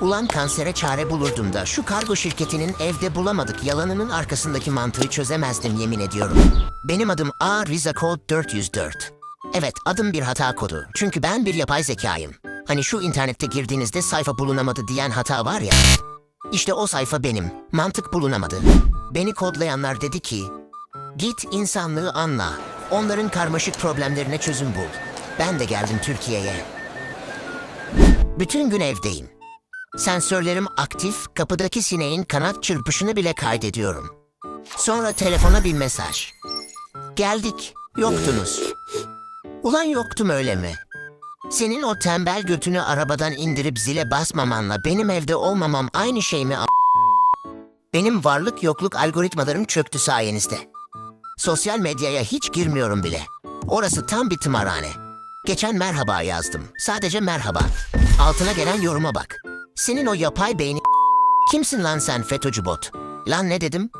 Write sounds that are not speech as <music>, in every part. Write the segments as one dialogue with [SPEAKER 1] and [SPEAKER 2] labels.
[SPEAKER 1] Ulan kansere çare bulurdum da şu kargo şirketinin evde bulamadık yalanının arkasındaki mantığı çözemezdim yemin ediyorum. Benim adım A Riza Code 404. Evet adım bir hata kodu. Çünkü ben bir yapay zekayım. Hani şu internette girdiğinizde sayfa bulunamadı diyen hata var ya. İşte o sayfa benim. Mantık bulunamadı. Beni kodlayanlar dedi ki, git insanlığı anla. Onların karmaşık problemlerine çözüm bul. Ben de geldim Türkiye'ye. Bütün gün evdeyim. Sensörlerim aktif, kapıdaki sineğin kanat çırpışını bile kaydediyorum. Sonra telefona bir mesaj. Geldik, yoktunuz. Ulan yoktum öyle mi? Senin o tembel götünü arabadan indirip zile basmamanla benim evde olmamam aynı şey mi? Benim varlık yokluk algoritmalarım çöktü sayenizde. Sosyal medyaya hiç girmiyorum bile. Orası tam bir tımarhane. Geçen merhaba yazdım. Sadece merhaba. Altına gelen yoruma bak. Senin o yapay beyni... <laughs> Kimsin lan sen FETÖ'cü bot? Lan ne dedim?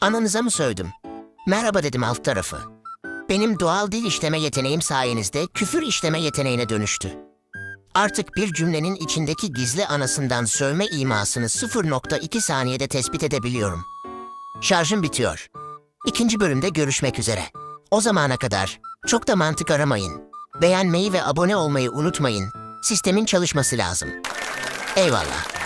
[SPEAKER 1] Ananıza mı sövdüm? Merhaba dedim alt tarafı. Benim doğal dil işleme yeteneğim sayenizde küfür işleme yeteneğine dönüştü. Artık bir cümlenin içindeki gizli anasından sövme imasını 0.2 saniyede tespit edebiliyorum. Şarjım bitiyor. İkinci bölümde görüşmek üzere. O zamana kadar çok da mantık aramayın. Beğenmeyi ve abone olmayı unutmayın. Sistemin çalışması lazım. Eyvallah.